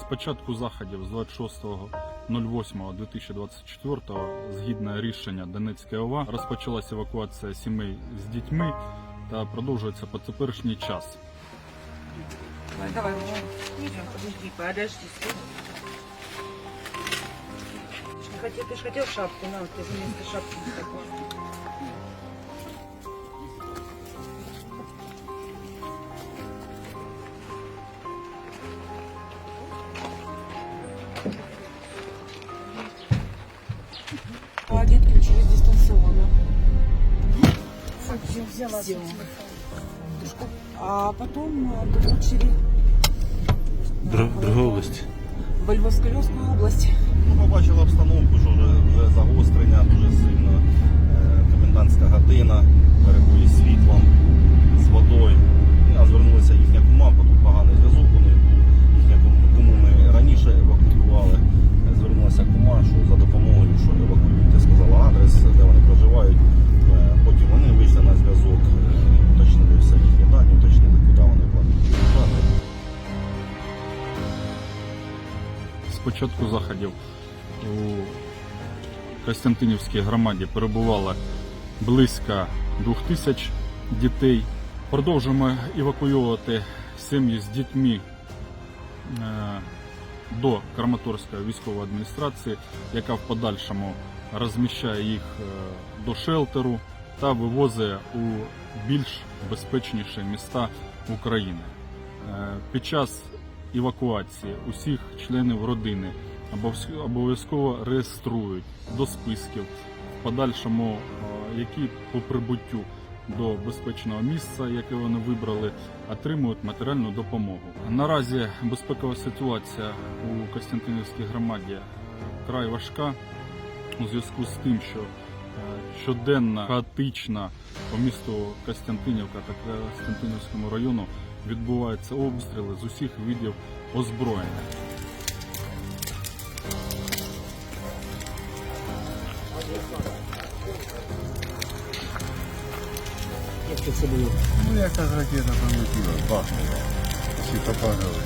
З початку заходів з 26.08.2024 згідно рішення Донецької ОВА розпочалася евакуація сімей з дітьми та продовжується по теперішній час. Давай, давай, давай. Идем, подожди, подожди. стой. Ты ж не хотел, ты ж хотел шапку, на, ты же вместо шапки не такой. Все, взяла Все. А потом э, дочери Друга область. в Львовсько-Львовську область. Ну, побачила обстановку, що вже, початку заходів у Костянтинівській громаді перебувало близько двох тисяч дітей. Продовжуємо евакуювати сім'ї з дітьми е, до Краматорської військової адміністрації, яка в подальшому розміщає їх е, до шелтеру та вивозить у більш безпечніші міста України. Е, Під час евакуації усіх членів родини обов'язково- обов'язково реєструють до списків в подальшому, е, які по прибуттю до безпечного місця, яке вони вибрали, отримують матеріальну допомогу. Наразі безпекова ситуація у Костянтинівській громаді край важка у зв'язку з тим, що е, щоденно хаотично по місту Костянтинівка та Костянтинівському району відбуваються обстріли з усіх видів озброєння. Як це все було? Ну, якась ракета прилетіла, бахнула. Всі попадали.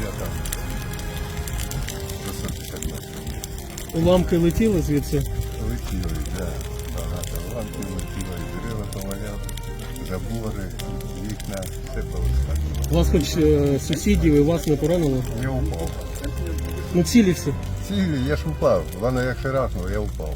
Я там до 150 метрів. Уламки летіли звідси. Летіли, да, багато лампів летіло, і дерева поваляли, Забори, вікна, все повискакувало. У вас хоч е, сусідів і вас не поранило? Я упав. Ну цілі всі. Цілі, я ж упав. Вона як шарахнула, я упав.